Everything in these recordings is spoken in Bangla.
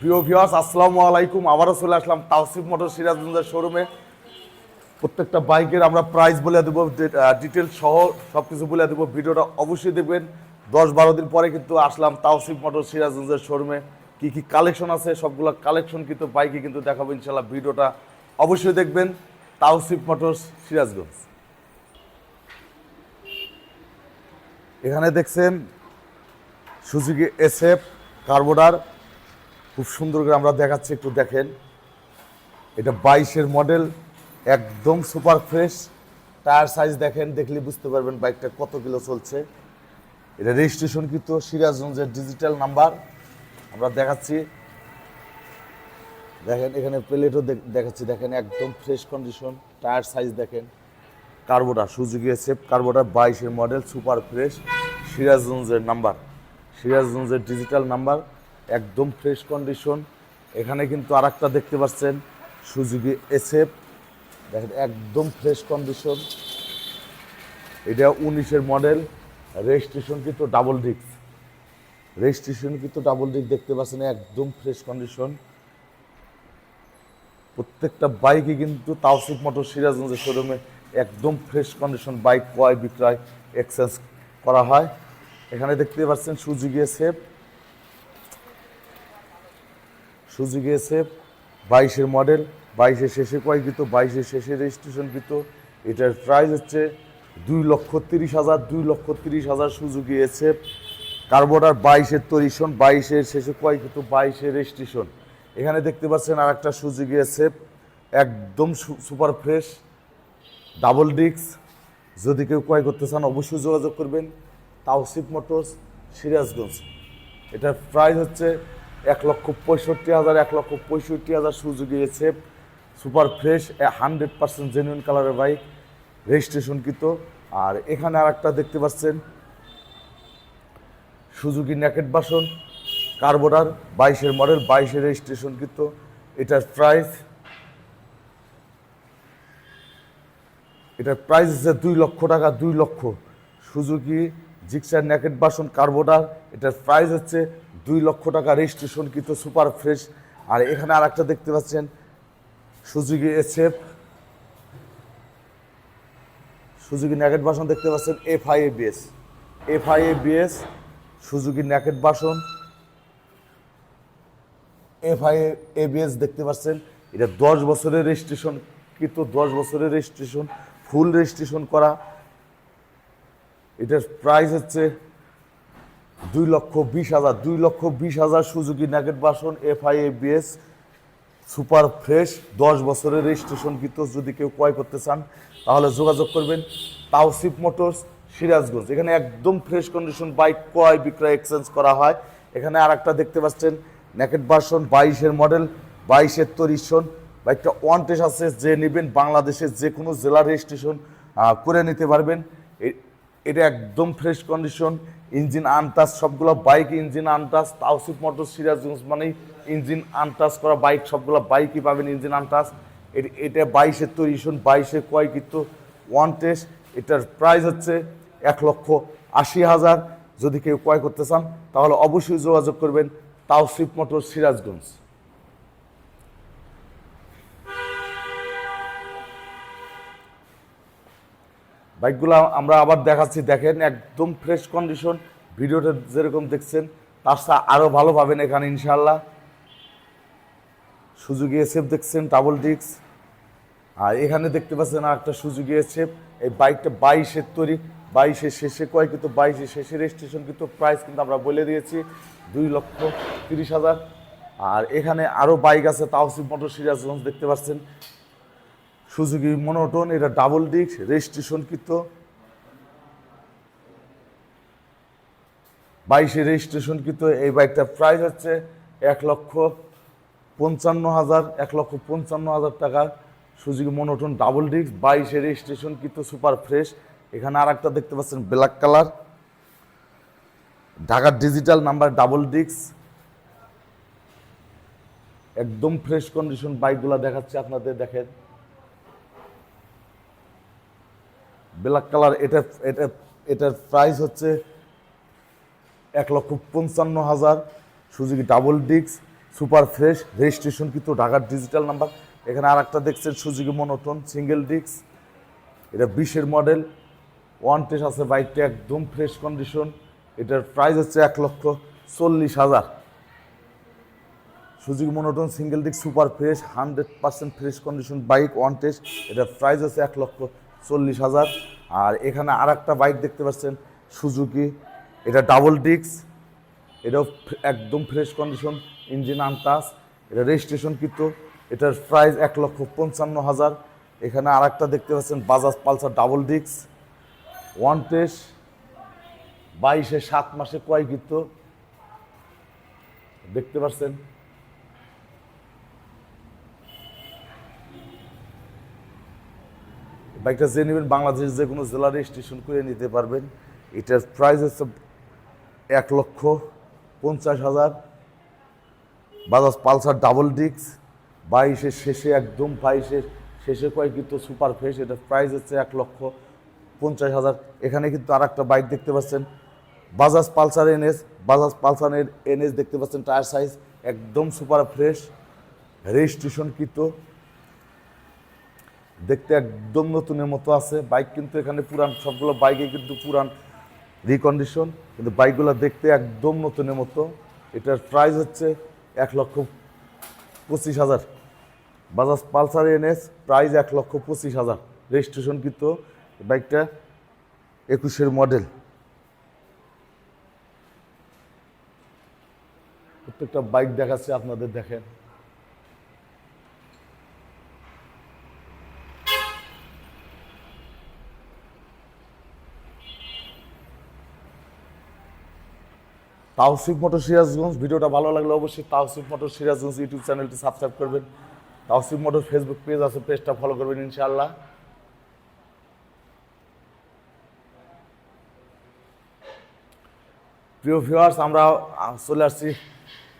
প্রিয় ভিউয়ার্স আসসালামু আলাইকুম। আবারও চলে আসলাম তাওসিফ মোটর সিরাজগঞ্জের শোরুমে প্রত্যেকটা বাইকের আমরা প্রাইস বলে দেবো ডিটেলস সহ সব কিছু বলে দেবো। ভিডিওটা অবশ্যই দেখবেন। দশ বারো দিন পরে কিন্তু আসলাম তাওসিফ মোটর সিরাজগঞ্জের শোরুমে কী কী কালেকশন আছে, সবগুলো কালেকশন কিন্তু বাইকে কিন্তু দেখাবো ইনশাল্লাহ ভিডিওটা। অবশ্যই দেখবেন তাওসিফ মোটরস সিরাজগঞ্জ। এখানে দেখছেন সুজুকি এসএফ কার্বোডার খুব সুন্দর করে আমরা দেখাচ্ছি, একটু দেখেন। এটা বাইশের মডেল, একদম সুপার ফ্রেশ। টায়ার সাইজ দেখেন, দেখলে বুঝতে পারবেন বাইকটা কত কিলো চলছে। এটা রেজিস্ট্রেশন কিন্তু সিরাজগঞ্জের ডিজিটাল নাম্বার। আমরা দেখাচ্ছি। দেখেন, এখানে প্লেটও দেখাচ্ছি, দেখেন, একদম ফ্রেশ কন্ডিশন, টায়ার সাইজ দেখেন। কার্বোডার সুজুকি এসএফ কার্বোডার বাইশের মডেল, সুপার ফ্রেশ, সিরাজগঞ্জের নাম্বার। সিরাজগঞ্জের ডিজিটাল নাম্বার। একদম ফ্রেশ কন্ডিশন এখানে কিন্তু আর দেখতে পাচ্ছেন, সুজুকি এসএফ দেখেন, একদম ফ্রেশ কন্ডিশন এটা উনিশের মডেল রেজিস্ট্রেশন কিন্তু ডাবল ডিস্ক রেজিস্ট্রেশন কিন্তু ডাবল ডিস্ক দেখতে পাচ্ছেন, একদম ফ্রেশ কন্ডিশন প্রত্যেকটা বাইকই কিন্তু তাওসিফ মোটর সিরাজগঞ্জের শোরুমে একদম ফ্রেশ কন্ডিশন বাইক ক্রয় বিক্রয় এক্সচেঞ্জ করা হয়। এখানে দেখতে পাচ্ছেন সুজুকি সেফ সুজুকি সেফ বাইশের মডেল, বাইশের শেষে ক্রয়কৃত, বাইশের শেষে রেজিস্ট্রেশন রেজিস্ট্রেশনকৃত। এটার প্রাইস হচ্ছে দুই লক্ষ তিরিশ হাজার, দুই লক্ষ তিরিশ হাজার সুজুকি এসএফ কার্বোডার বাইশের তরিশন, বাইশের শেষে ক্রয়কৃত, বাইশের রেজিস্ট্রেশন। এখানে দেখতে পাচ্ছেন আর একটা সুজুকি এসএফ একদম সুপার ফ্রেশ, ডাবল ডিস্ক। যদি কেউ ক্রয় করতে চান, অবশ্যই যোগাযোগ করবেন। তাওসিফ মোটরস, সিরাজগঞ্জ। এটার প্রাইস হচ্ছে এক লক্ষ পঁয়ষট্টি হাজার, এক লক্ষ পঁয়ষট্টি হাজার সুযোগে এসে super fresh hundred percent genuine কালারের বাইক রেজিস্ট্রেশন কৃত আর এখানে আর একটা দেখতে পাচ্ছেন সুজুকি ন্যাকেট বাসন কার্বোডার বাইশের মডেল বাইশের রেজিস্ট্রেশন কৃত এটার প্রাইস এটার প্রাইস হচ্ছে দুই লক্ষ টাকা, দুই লক্ষ। সুজুকি জিক্সার ন্যাকেট বাসন কার্বোডার এটার প্রাইস হচ্ছে দুই লক্ষ টাকা রেজিস্ট্রেশন কিন্তু সুপার ফ্রেশ আর এখানে আর একটা দেখতে পাচ্ছেন, Suzuki SF Suzuki naked version দেখতে পাচ্ছেন F I A BS F I A BS Suzuki naked version F I ABS দেখতে পাচ্ছেন, এটা দশ বছরের রেজিস্ট্রেশন কিন্তু দশ বছরের রেজিস্ট্রেশন ফুল রেজিস্ট্রেশন করা। এটার প্রাইস হচ্ছে দুই লক্ষ বিশ হাজার, দুই লক্ষ বিশ হাজার Suzuki naked version F I ABS super fresh, দশ বছরের রেজিস্ট্রেশন কিন্তু যদি কেউ ক্রয় করতে চান, তাহলে যোগাযোগ করবেন তাওসিফ মোটরস, সিরাজগঞ্জ। এখানে একদম ফ্রেশ কন্ডিশন বাইক ক্রয় বিক্রয় এক্সচেঞ্জ করা হয়। এখানে আর একটা দেখতে পাচ্ছেন ন্যাকেট ভার্সন বাইশের মডেল, বাইশের তরিশন বাইকটা ওয়ান টেস আছে, যে নেবেন বাংলাদেশের যে কোনো জেলা রেজিস্ট্রেশন করে নিতে পারবেন। এটা একদম ফ্রেশ কন্ডিশন ইঞ্জিন আনটাচ, সবগুলো bike engine untouch, Tawsif motor Sirajganj মানেই ইঞ্জিন আনটাচ করা বাইক, সবগুলো বাইকই পাবেন ইঞ্জিন আনটাচ। এটা বাইশের তৈরিশন বাইশে কয় কিন্তু ওয়ান টেস্ট এটার প্রাইস হচ্ছে এক লক্ষ আশি হাজার। যদি কেউ ক্রয় করতে চান, তাহলে অবশ্যই যোগাযোগ করবেন তাওসিফ মোটর সিরাজগঞ্জ বাইকগুলো আমরা আবার দেখাচ্ছি, দেখেন, একদম ফ্রেশ কন্ডিশন ভিডিওটা যেরকম দেখছেন, তার সাথে আরও ভালো পাবেন এখানে ইনশাল্লাহ সুযোগী এসএফ দেখছেন ডাবল ডিস্ক আর এখানে দেখতে পাচ্ছেন আর একটা সুযোগী এসএফ এই বাইকটা বাইশের তৈরি বাইশের শেষে কয় কিন্তু বাইশের শেষে রেজিস্ট্রেশন কিন্তু প্রাইস কিন্তু আমরা বলে দিয়েছি, দুই লক্ষ তিরিশ হাজার। আর এখানে আরও বাইক আছে তাওসিফ মোটর সিরাজগঞ্জ দেখতে পাচ্ছেন। সুজুকি মনোটন, এটা ডাবল ডিস্ক, রেজিস্ট্রেশন কৃত। বাইশে রেজিস্ট্রেশন কৃত, এই বাইকটার প্রাইস হচ্ছে এক লক্ষ পঞ্চান্ন হাজার, এক লক্ষ পঞ্চান্ন হাজার টাকা। সুজুকি মনোটন ডাবল ডিস্ক, বাইশে রেজিস্ট্রেশন কৃত, সুপার ফ্রেশ। এখানে আর একটা দেখতে পাচ্ছেন, ব্ল্যাক কালার। ঢাকার ডিজিটাল নাম্বার, ডাবল ডিস্ক। একদম ফ্রেশ কন্ডিশন বাইকগুলো দেখাচ্ছে, আপনাদের দেখেন। ব্ল্যাক কালার, এটা এটা, এটার প্রাইস হচ্ছে এক লক্ষ পঞ্চান্ন হাজার। Suzuki double disc super fresh registration কিন্তু ঢাকার ডিজিটাল নাম্বার এখানে আর একটা দেখছেন সুজুকি মনোটন সিঙ্গেল ডিস্ক এটা বিশের মডেল ওয়ান টেস্ট আছে বাইকটা একদম ফ্রেশ কন্ডিশন এটার প্রাইস হচ্ছে এক লক্ষ চল্লিশ হাজার। Suzuki monotone single disc super fresh hundred percent fresh condition bike one test এটার প্রাইস হচ্ছে এক লক্ষ চল্লিশ হাজার। আর এখানে আর একটা বাইক দেখতে পাচ্ছেন, সুজুকি। এটা ডাবল ডিস্ক এটাও একদম ফ্রেশ কন্ডিশন ইঞ্জিন আনটাস এটা রেজিস্ট্রেশন কিন্তু এটার প্রাইস এক লক্ষ পঞ্চান্ন হাজার। এখানে আর একটা দেখতে পাচ্ছেন Bajaj Pulsar double disc one test বাইশে সাত মাসে কয় গীত দেখতে পাচ্ছেন বাইকটা যে নেবেন বাংলাদেশ যে কোনো জেলা রেজিস্ট্রেশন করে নিতে পারবেন। এটার প্রাইস হচ্ছে এক লক্ষ পঞ্চাশ হাজার। বাজাজ পালসার ডাবল ডিস্ক বাইশের শেষে একদম বাইশের শেষে কয় কিন্তু সুপার ফ্রেশ এটার প্রাইস হচ্ছে এক লক্ষ পঞ্চাশ হাজার। এখানে কিন্তু আর একটা বাইক দেখতে পাচ্ছেন। বাজাজ পালসার এনএস, বাজাজ পালসারের এনএস দেখতে পাচ্ছেন টায়ার সাইজ একদম সুপার ফ্রেশ রেজিস্ট্রেশন কিন্তু দেখতে একদম নতুনের মতো আছে। বাইক কিন্তু এখানে পুরান, সবগুলো বাইকে কিন্তু পুরান রিকন্ডিশন কিন্তু বাইকগুলো দেখতে একদম নতুনের মতো। এটার প্রাইস হচ্ছে এক লক্ষ পঁচিশ হাজার। বাজাজ পালসার এনএস প্রাইস এক লক্ষ পঁচিশ হাজার। রেজিস্ট্রেশন কিন্তু বাইকটা একুশের মডেল প্রত্যেকটা বাইক দেখাচ্ছে, আপনাদের দেখেন। তাওসিফ মোটর সিরাজগঞ্জ, ভিডিওটা ভালো লাগলে অবশ্যই তাওসিফ মোটর সিরাজগঞ্জ ইউটিউব চ্যানেলটি সাবস্ক্রাইব করবেন। তাওসিফ মোটর ফেসবুক পেজ আছে পেজটা ফলো করবেন ইনশাআল্লাহ। প্রিয় ভিউয়ার্স আমরা চলে আসছি।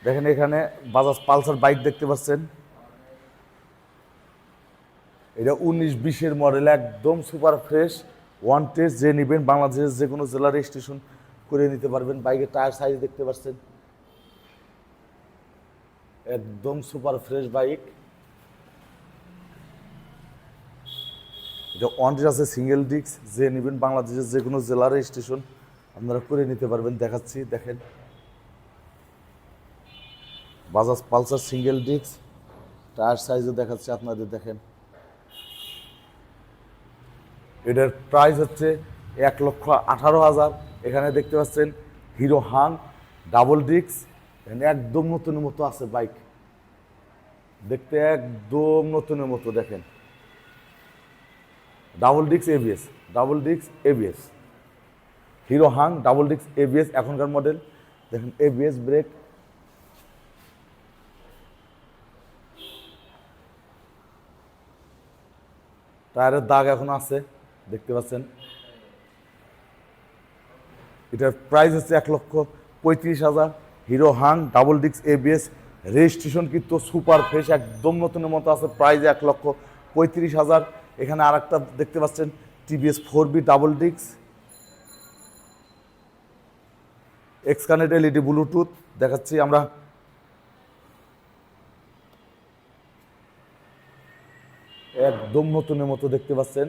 দেখেন এখানে বাজাজ পালসার বাইক দেখতে পাচ্ছেন। এটা উনিশ বিশের মডেল একদম সুপার ফ্রেশ ওয়ান টেস্ট যে নেবেন বাংলাদেশের যে কোনো জেলা রেজিস্ট্রেশন করে নিতে পারবেন, বাইকের টায়ার সাইজ দেখতে পাচ্ছেন। একদম সুপার ফ্রেশ বাইক এটা ওয়ান আছে সিঙ্গেল ডিস্ক যে নেবেন বাংলাদেশের যে কোনো জেলা রেজিস্ট্রেশন আপনারা করে নিতে পারবেন। দেখাচ্ছি, দেখেন। Bajaj Pulsar single disc tyre সাইজও দেখাচ্ছি আপনাদের, দেখেন। এটার প্রাইস হচ্ছে এক লক্ষ আঠারো হাজার। এখানে দেখতে পাচ্ছেন হিরো হাং, ডাবল ডিক্স একদম নতুনের মতো আছে বাইক। দেখতে একদম নতুনের মতো, দেখেন। Double discs ABS double discs ABS Hero Hunk, double discs ABS এখনকার মডেল। দেখেন এবিএস ব্রেক। টায়ারের দাগ এখন আছে, দেখতে পাচ্ছেন। এটার প্রাইস হচ্ছে এক লক্ষ পঁয়ত্রিশ হাজার। Hero Hunk double disc ABS registration কিন্তু সুপার ফ্রেশ একদম নতুনের মতো আছে প্রাইস এক লক্ষ পঁয়ত্রিশ হাজার। এখানে আর একটা দেখতে পাচ্ছেন TVS four V double disc এক্সকানেট LED Bluetooth দেখাচ্ছি আমরা। একদম নতুনের মতো দেখতে পাচ্ছেন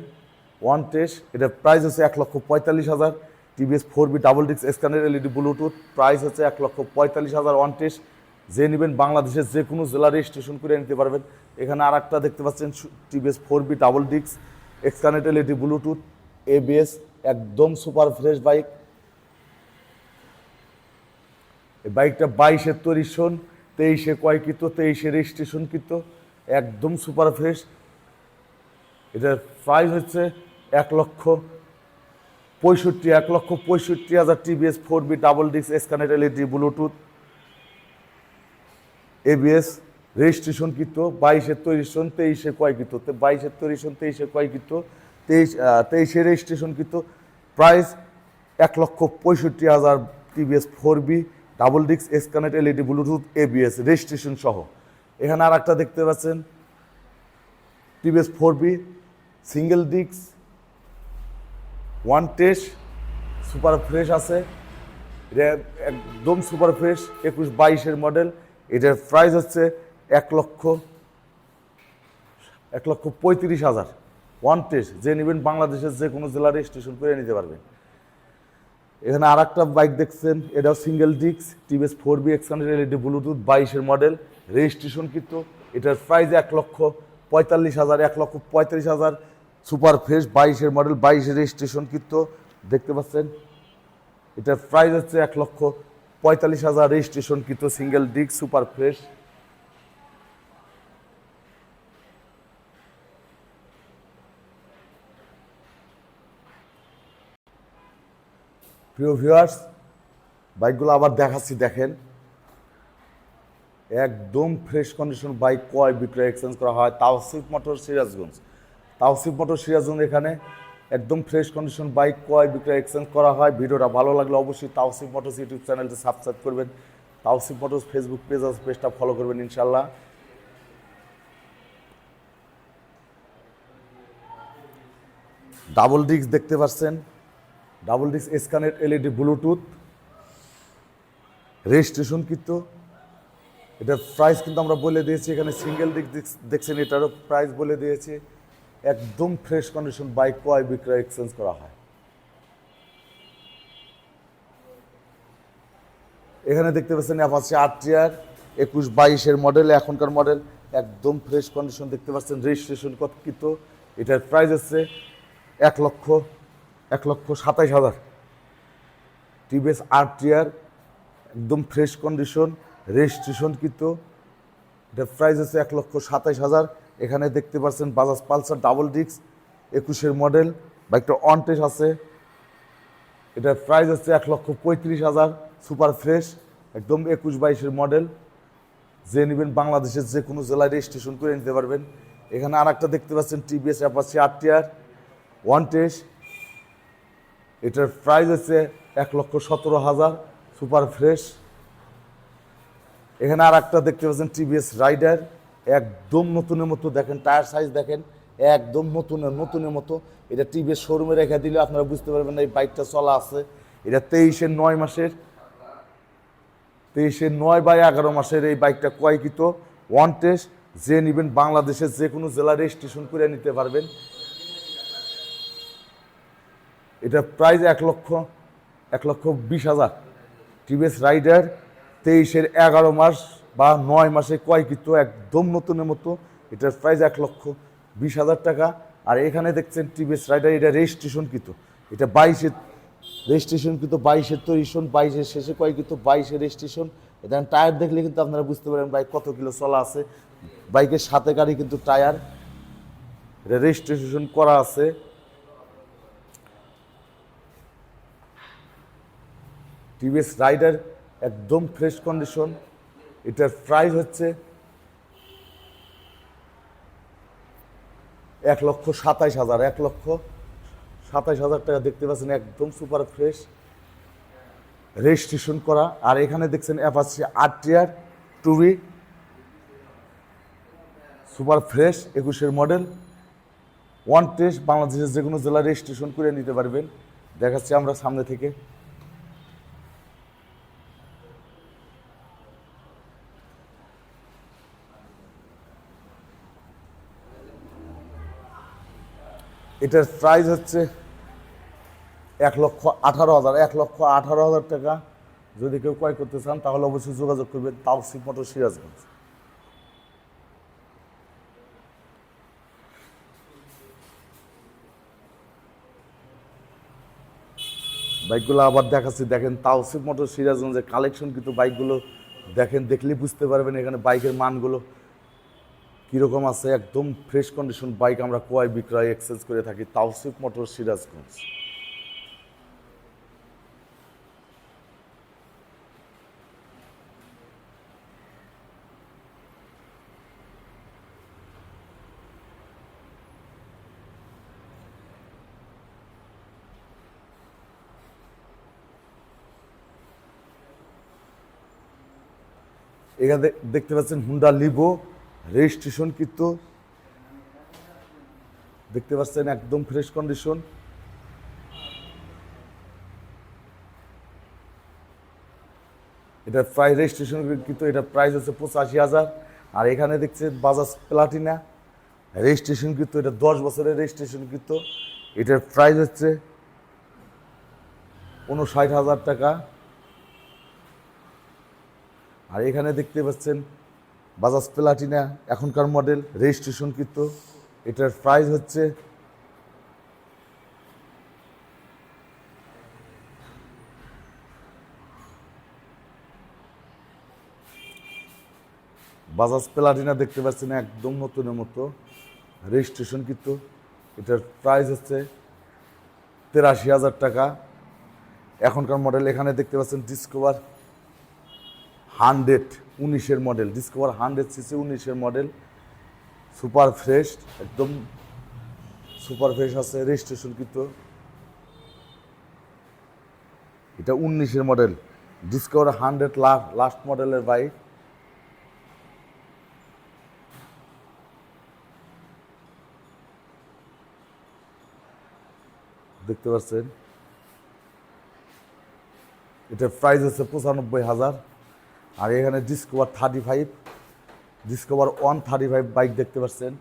ওয়ান টেস্ট এটার প্রাইস হচ্ছে এক লক্ষ পঁয়তাল্লিশ হাজার। TVS four V double disc স্ক্যানের LED Bluetooth, price হচ্ছে এক লক্ষ পঁয়তাল্লিশ হাজার টেস্ট যে নেবেন বাংলাদেশের যে কোনো জেলা রেজিস্ট্রেশন করে নিতে পারবেন। এখানে আর একটা দেখতে পাচ্ছেন TVS four V double disc এক্সকানেট LED Bluetooth ABS একদম সুপার ফ্রেশ বাইক। এই বাইকটা বাইশের তৈরি শোন তেইশে কয়কৃত তেইশে রেজিস্ট্রেশন কৃত একদম সুপার ফ্রেশ। এটার প্রাইস হচ্ছে এক লক্ষ পঁয়ষট্টি, এক লক্ষ পঁয়ষট্টি হাজার TVS four V double disc এসকানেট LED Bluetooth ABS registration কৃত বাইশের তৈরি সন তেইশে কয় কৃত বাইশের তৈরি সন তেইশে কয় কৃত তেইশ তেইশে রেজিস্ট্রেশন কৃত প্রাইস এক লক্ষ পঁয়ষট্টি হাজার TVS four V double disc এসকানেট LED Bluetooth ABS registration সহ। এখানে আর একটা দেখতে পাচ্ছেন TVS four V single disc one test super fresh আছে। এটা একদম সুপার ফ্রেশ একুশ বাইশের মডেল এটার প্রাইস হচ্ছে এক লক্ষ এক লক্ষ পঁয়ত্রিশ হাজার। ওয়ান টেস্ট যে নেবেন বাংলাদেশের যে কোনো জেলা রেজিস্ট্রেশন করে নিতে পারবেন। এখানে আর একটা বাইক দেখছেন, এটাও সিঙ্গেল ডিক্স TVS four V X hundred LED Bluetooth বাইশের মডেল রেজিস্ট্রেশন কিন্তু এটার প্রাইস এক লক্ষ পঁয়তাল্লিশ হাজার, এক লক্ষ পঁয়ত্রিশ হাজার। সুপার ফ্রেশ বাইশের মডেল বাইশের রেজিস্ট্রেশন কিন্তু দেখতে পাচ্ছেন। এটার প্রাইস হচ্ছে এক লক্ষ পঁয়তাল্লিশ হাজার, রেজিস্ট্রেশন কিন্তু সিঙ্গেল ডিক্স সুপার ফ্রেশ প্রিয় ভিউয়ার্স বাইকগুলো আবার দেখাচ্ছি, দেখেন। একদম ফ্রেশ কন্ডিশন বাইক কয় বিক্রয় এক্সচেঞ্জ করা হয় তাওসিফ মোটর সিরাজগঞ্জ তাওসিফ মোটর সিরাজগঞ্জ এখানে। একদম ফ্রেশ কন্ডিশন বাইক কয় বিক্রয় এক্সচেঞ্জ করা হয়। ভিডিওটা ভালো লাগলে অবশ্যই তাওসিফ মোটরস ইউটিউব চ্যানেলটি সাবস্ক্রাইব করবেন। তাওসিফ মোটরস ফেসবুক পেজ আছে পেজটা ফলো করবেন ইনশাল্লাহ ডাবল ডিস্ক দেখতে পাচ্ছেন। ডাবল ডিস্ক স্ক্যানের এলইডি ব্লুটুথ রেজিস্ট্রেশন কিন্তু। এটার প্রাইস কিন্তু আমরা বলে দিয়েছি। এখানে সিঙ্গেল ডিস্ক দেখছেন, এটারও প্রাইস বলে দিয়েছি। একদম ফ্রেশ কন্ডিশন বাইক ক্রয় বিক্রয় এক্সচেঞ্জ করা হয়? এখানে দেখতে পাচ্ছেন অ্যাপাচি আট টিয়ার একুশ বাইশের মডেল এখনকার মডেল একদম ফ্রেশ কন্ডিশন দেখতে পাচ্ছেন রেজিস্ট্রেশন কত এটার প্রাইস হচ্ছে এক লক্ষ এক লক্ষ সাতাইশ হাজার। টিভিএস আট টিয়ার একদম ফ্রেশ কন্ডিশন রেজিস্ট্রেশন কিন্তু এটার প্রাইস হচ্ছে এক লক্ষ সাতাইশ হাজার। এখানে দেখতে পাচ্ছেন বাজাজ পালসার ডাবল ডিস্ক একুশের মডেল বাইকটা অন টেস্ট আছে। এটার প্রাইস হচ্ছে এক লক্ষ পঁয়ত্রিশ হাজার সুপার ফ্রেশ একদম একুশ বাইশের মডেল যে নেবেন বাংলাদেশের যে কোনো জেলায় রেজিস্ট্রেশন করে নিতে পারবেন। এখানে আর একটা দেখতে পাচ্ছেন টিভিএস অ্যাপাচি আট টিয়ার ওয়ান টেস্ট এটার প্রাইস হচ্ছে এক লক্ষ সতেরো হাজার সুপার ফ্রেশ এখানে আর একটা দেখতে পাচ্ছেন টিভিএস রাইডার একদম নতুনের মতো দেখেন টায়ার সাইজ দেখেন, একদম নতুনের নতুনের মতো। এটা টিভিএস শোরুমে রেখে দিলে আপনারা বুঝতে পারবেন এই বাইকটা চলা আছে। এটা তেইশের নয় মাসের, তেইশের নয় বা এগারো মাসের এই বাইকটা ক্রয়কৃত। ওয়ান টেস্ট যে নেবেন বাংলাদেশের যে কোনো জেলা রেজিস্ট্রেশন করে নিতে পারবেন। এটা প্রাইস এক লক্ষ এক লক্ষ বিশ হাজার। টিভিএস রাইডার তেইশের এগারো মাস বা নয় মাসে ক্রয়কৃত একদম নতুনের মতো, এটার প্রাইস এক লক্ষ বিশ হাজার টাকা। আর এখানে দেখছেন টিভিএস রাইডার এটা রেজিস্ট্রেশন কৃত এটা রেজিস্ট্রেশন কিন্তু বাইশের তৈরিশন বাইশের শেষে ক্রয়কৃত বাইশের রেজিস্ট্রেশন এটা টায়ার দেখলে কিন্তু আপনারা বুঝতে পারেন বাইক কত কিলো চলা আছে। বাইকের সাথে গাড়ি কিন্তু টায়ার এটা রেজিস্ট্রেশন করা আছে। টিভিএস রাইডার একদম ফ্রেশ কন্ডিশন এটার প্রাইস হচ্ছে এক লক্ষ সাতাইশ হাজার, এক লক্ষ সাতাইশ হাজার টাকা দেখতে পাচ্ছেন একদম সুপার ফ্রেশ। রেজিস্ট্রেশন করা, আর এখানে দেখছেন অ্যাপাচি আট টিয়ার টুবি সুপার ফ্রেশ একুশের মডেল। ওয়ান টেস্ট বাংলাদেশের যে কোনো জেলা রেজিস্ট্রেশন করে নিতে পারবেন। দেখাচ্ছি আমরা সামনে থেকে। এটার প্রাইস হচ্ছে এক লক্ষ আঠারো হাজার, এক লক্ষ আঠারো হাজার টাকা। যদি কেউ ক্রয় করতে চান, তাহলে অবশ্যই যোগাযোগ করবেন তাওসিফ মোটর সিরাজগঞ্জ। বাইকগুলো আবার দেখাচ্ছি, দেখেন তাওসিফ মোটর সিরাজগঞ্জের কালেকশন কিন্তু বাইকগুলো দেখেন, দেখলেই বুঝতে পারবেন এখানে বাইকের মানগুলো। কীরকম আছে? একদম ফ্রেশ কন্ডিশন বাইক আমরা ক্রয় বিক্রয় এক্সচেঞ্জ করে থাকি তাওসিফ মোটর সিরাজগঞ্জ এখানে দেখতে পাচ্ছেন হুন্ডা লিভো রেজিস্ট্রেশন কিন্তু দেখতে পাচ্ছেন একদম ফ্রেশ কন্ডিশন এটা প্রায় রেজিস্ট্রেশন কিন্তু এটা প্রাইস হচ্ছে পঁচাশি হাজার। আর এখানে দেখছেন বাজাজ প্লাটিনা। রেজিস্ট্রেশন কিন্তু এটা দশ বছরের রেজিস্ট্রেশন কিন্তু এটার প্রাইস হচ্ছে উনষাট হাজার টাকা। আর এখানে দেখতে পাচ্ছেন বাজাজ প্লাটিনা, এখনকার মডেল, রেজিস্ট্রেশন কিন্তু এটার প্রাইস হচ্ছে বাজাজ প্লাটিনা দেখতে পাচ্ছেন একদম নতুনের মতো, রেজিস্ট্রেশন কিন্তু এটার প্রাইস হচ্ছে তেরাশি হাজার টাকা। এখনকার মডেল এখানে দেখতে পাচ্ছেন ডিসকভার হান্ড্রেড। উনিশের মডেল ডিসকভার হান্ড্রেড সিসি উনিশের মডেল সুপার ফ্রেশ একদম সুপার ফ্রেশ আছে রেজিস্ট্রেশন এটা উনিশের মডেল ডিসকভার হান্ড্রেড লাস্ট মডেলের বাইক দেখতে পাচ্ছেন? এটার প্রাইস হচ্ছে পঁচানব্বই হাজার। আর এখানে Discover thirty five Discover one thirty five bike দেখতে পাচ্ছেন।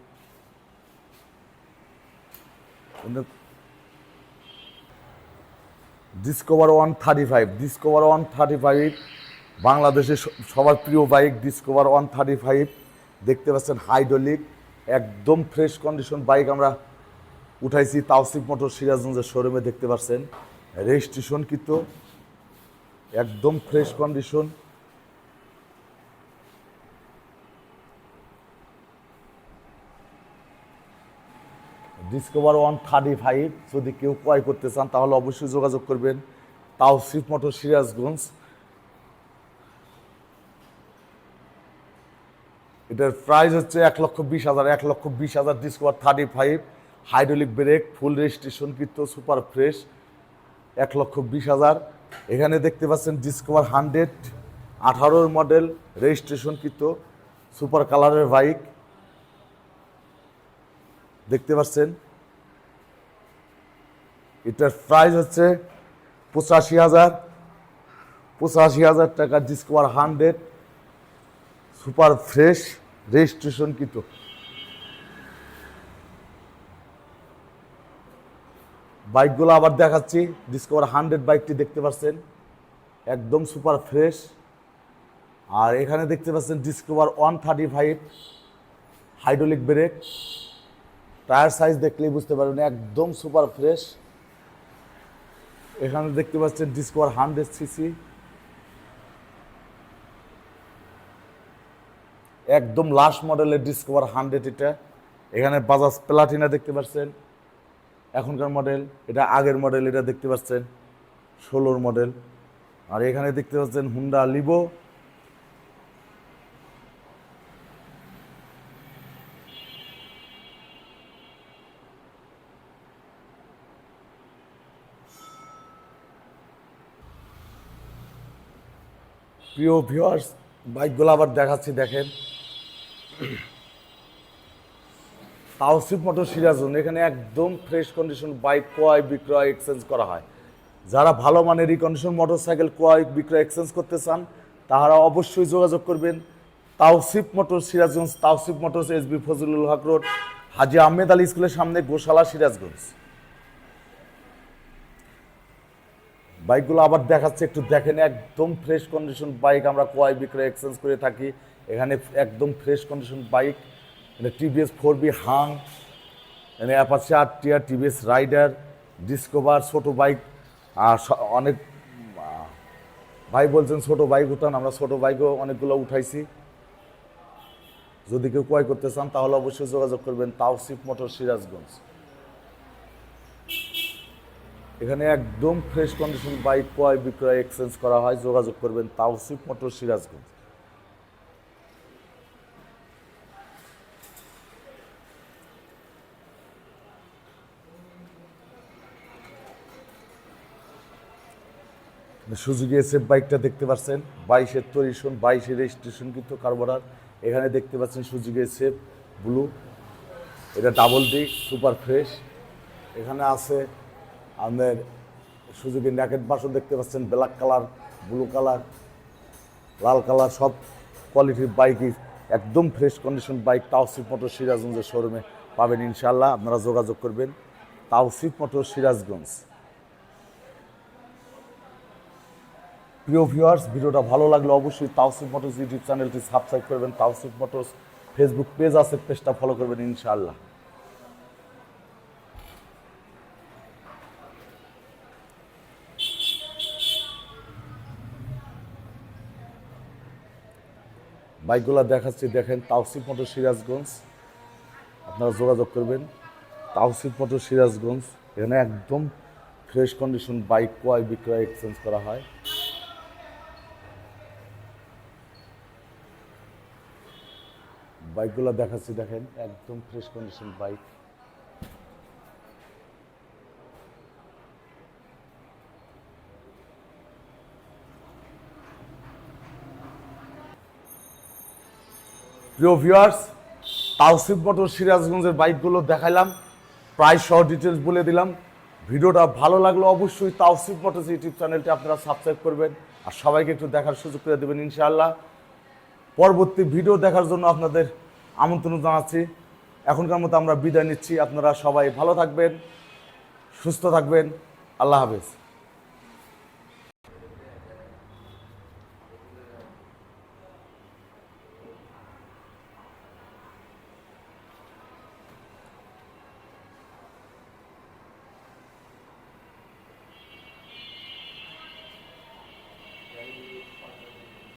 Discover one thirty five Discover one thirty five বাংলাদেশের সবার প্রিয় bike Discover one thirty five দেখতে পাচ্ছেন হাইড্রোলিক একদম ফ্রেশ কন্ডিশন বাইক আমরা উঠাইছি তাওসিফ মোটর সিরাজগঞ্জের শোরুমে দেখতে পাচ্ছেন। রেজিস্ট্রেশন কিন্তু একদম fresh condition Discover one thirty five যদি কেউ ক্রয় করতে চান, তাহলে অবশ্যই যোগাযোগ করবেন। তাওসিফ মোটর সিরাজগঞ্জ। এটার প্রাইস হচ্ছে এক লক্ষ বিশ হাজার, এক লক্ষ বিশ হাজার Discover thirty five hydraulic brake full registration কিন্তু সুপার ফ্রেশ এক লক্ষ বিশ হাজার। এখানে দেখতে পাচ্ছেন ডিসকভার হান্ড্রেড আঠারোর মডেল রেজিস্ট্রেশন কিন্তু সুপার কালারের বাইক দেখতে পাচ্ছেন? এটার প্রাইস হচ্ছে পঁচাশি হাজার। পঁচাশি হাজার টাকা Discover hundred super fresh registration কিন্তু বাইকগুলো আবার দেখাচ্ছি। ডিসকভার হান্ড্রেড বাইকটি দেখতে পাচ্ছেন। একদম সুপার ফ্রেশ আর এখানে দেখতে পাচ্ছেন Discover one thirty five hydraulic brake tyre size দেখলেই বুঝতে পারবেন, একদম সুপার ফ্রেশ এখানে দেখতে পাচ্ছেন ডিসকভার হান্ড্রেড সিসি একদম লাস্ট মডেলের ডিসকভার হান্ড্রেড এটা। এখানে বাজাজ প্লাটিনা দেখতে পাচ্ছেন। এখনকার মডেল এটা আগের মডেল এটা দেখতে পাচ্ছেন। ষোলোর মডেল আর এখানে দেখতে পাচ্ছেন হুন্ডা লিভো প্রিয় ভিউয়ার্স বাইকগুলো আবার দেখাচ্ছি, দেখেন। তাওসিফ মোটর সিরাজুন এখানে একদম ফ্রেশ কন্ডিশন বাইক ক্রয় বিক্রয় এক্সচেঞ্জ করা হয়। যারা ভালো মানের রিকন্ডিশন মোটর সাইকেল ক্রয় বিক্রয় এক্সচেঞ্জ করতে চান, তাহারা অবশ্যই যোগাযোগ করবেন। Tausif motor Sirajganj Tausif motors S B Fazlul Haque road, Haji Ahmed Ali স্কুলের সামনে গোশালা সিরাজগঞ্জ। বাইকগুলো আবার দেখাচ্ছে, একটু দেখেন, একদম ফ্রেশ কন্ডিশন বাইক আমরা ক্রয় বিক্রয় এক্সচেঞ্জ করে থাকি। এখানে একদম ফ্রেশ কন্ডিশন বাইক মানে টিভিএস ফোর বি হাং এখানে অ্যাপাচি আর টিয়ার টিভিএস রাইডার ডিসকভার ছোটো বাইক আর অনেক ভাই বলছেন ছোট বাইক উঠান, আমরা ছোট বাইকও অনেকগুলো উঠাইছি। যদি কেউ ক্রয় করতে চান তাহলে অবশ্যই যোগাযোগ করবেন, তাওসিফ মোটর সিরাজগঞ্জ। এখানে একদম ফ্রেশ কন্ডিশন বাইক ক্রয় বিক্রয় এক্সচেঞ্জ করা হয়। যোগাযোগ করবেন Tausif motor Sirajganj. Suzuki SF বাইকটা দেখতে পাচ্ছেন, বাইশের তরিশন, বাইশের রেজিস্ট্রেশন কিন্তু কার্বোরার। এখানে দেখতে পাচ্ছেন সুজুকি এসএফ ব্লু এটা ডাবল ডিক সুপার ফ্রেশ এখানে আছে আমাদের সুজুকি ন্যাকেট বাসও দেখতে পাচ্ছেন ব্ল্যাক কালার ব্লু কালার লাল কালার সব কোয়ালিটির বাইকই একদম fresh condition bike Tausif motor সিরাজগঞ্জের শোরুমে পাবেন ইনশাল্লাহ আপনারা যোগাযোগ করবেন তাওসিফ মোটর সিরাজগঞ্জ। প্রিয় ভিউয়ার্স ভিডিওটা ভালো লাগলে অবশ্যই তাওসিফ মোটরস ইউটিউব চ্যানেলটি সাবস্ক্রাইব করবেন। তাওসিফ মোটরস ফেসবুক পেজ আছে পেজটা ফলো করবেন ইনশাআল্লাহ। বাইকগুলো দেখাচ্ছি, দেখেন, তাওসিফ মোটর সিরাজগঞ্জ। আপনারা যোগাযোগ করবেন। তাওসিফ মোটর সিরাজগঞ্জ, এখানে একদম ফ্রেশ কন্ডিশন বাইক ক্রয়, বিক্রয় এক্সচেঞ্জ করা হয়। বাইকগুলো দেখাচ্ছি, দেখেন, একদম ফ্রেশ কন্ডিশন বাইক প্রিয় ভিউয়ার্স তাওসিফ মোটর সিরাজগঞ্জের বাইকগুলো দেখাইলাম। প্রায় সহ ডিটেলস বলে দিলাম। ভিডিওটা ভালো লাগল অবশ্যই তাওসিফ মোটরস ইউটিউব চ্যানেলটি আপনারা সাবস্ক্রাইব করবেন আর সবাইকে একটু দেখার সুযোগ করে দেবেন ইনশাআল্লাহ। পরবর্তী ভিডিও দেখার জন্য আপনাদের আমন্ত্রণ জানাচ্ছি। এখনকার মতো আমরা বিদায় নিচ্ছি। আপনারা সবাই ভালো থাকবেন, সুস্থ থাকবেন। আল্লাহ হাফেজ।